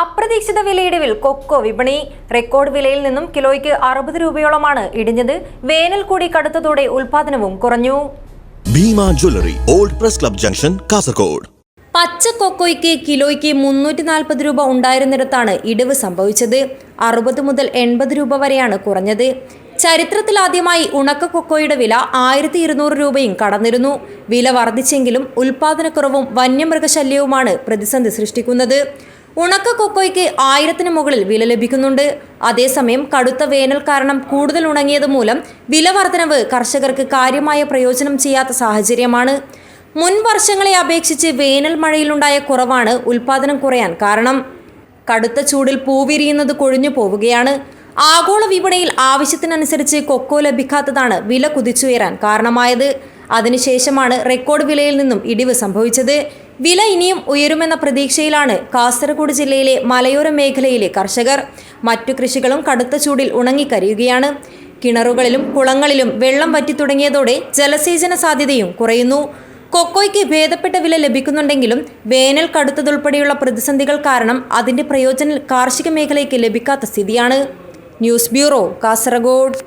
അപ്രതീക്ഷിത വിലയിടിവിൽ കൊക്കോ വിപണി റെക്കോർഡ് വിലയിൽ നിന്നും കിലോയ്ക്ക് അറുപത് രൂപയോളമാണ് ഇടിഞ്ഞത്. വേനൽ കൂടി കടുത്തതോടെ ഉൽപാദനവും കുറഞ്ഞു. Bhima jewellery old press club junction Kasaragod. പച്ച കൊക്കോയ്ക്ക് കിലോയ്ക്ക് മുന്നൂറ്റി നാൽപ്പത് രൂപ ഉണ്ടായിരുന്നിടത്താണ് ഇടിവ് സംഭവിച്ചത്. അറുപത് മുതൽ എൺപത് രൂപ വരെയാണ് കുറഞ്ഞത്. ചരിത്രത്തിലാദ്യമായി ഉണക്ക കൊക്കോയുടെ വില ആയിരത്തി ഇരുന്നൂറ് രൂപയും കടന്നിരുന്നു. വില വർദ്ധിച്ചെങ്കിലും ഉൽപാദനക്കുറവും വന്യമൃഗശല്യവുമാണ് പ്രതിസന്ധി സൃഷ്ടിക്കുന്നത്. ഉണക്ക കൊക്കോയ്ക്ക് ആയിരത്തിന് മുകളിൽ വില ലഭിക്കുന്നുണ്ട്. അതേസമയം കടുത്ത വേനൽ കാരണം കൂടുതൽ ഉണങ്ങിയത് മൂലം വില വർധനവ് കർഷകർക്ക് കാര്യമായ പ്രയോജനം ചെയ്യാത്ത സാഹചര്യമാണ്. മുൻ വർഷങ്ങളെ അപേക്ഷിച്ച് വേനൽ മഴയിലുണ്ടായ കുറവാണ് ഉൽപാദനം കുറയാൻ കാരണം. കടുത്ത ചൂടിൽ പൂവിരിയുന്നത് കൊഴിഞ്ഞു പോവുകയാണ്. ആഗോള വിപണിയിൽ ആവശ്യത്തിനനുസരിച്ച് കൊക്കോ ലഭിക്കാത്തതാണ് വില കുതിച്ചുയരാൻ കാരണമായത്. അതിനുശേഷമാണ് റെക്കോർഡ് വിലയിൽ നിന്നും ഇടിവ് സംഭവിച്ചത്. വില ഇനിയും ഉയരുമെന്ന പ്രതീക്ഷയിലാണ് കാസർഗോഡ് ജില്ലയിലെ മലയോര മേഖലയിലെ കർഷകർ. മറ്റു കൃഷികളും കടുത്ത ചൂടിൽ ഉണങ്ങിക്കരിയുകയാണ്. കിണറുകളിലും കുളങ്ങളിലും വെള്ളം വറ്റി തുടങ്ങിയതോടെ ജലസേചന സാധ്യതയും കുറയുന്നു. കൊക്കോയ്ക്ക് ഭേദപ്പെട്ട വില ലഭിക്കുന്നുണ്ടെങ്കിലും വേനൽ കടുത്തതുൾപ്പെടെയുള്ള പ്രതിസന്ധികൾ കാരണം അതിന്റെ പ്രയോജനം കാർഷിക മേഖലയ്ക്ക് ലഭിക്കാത്ത സ്ഥിതിയാണ്. News bureau Kasaragod.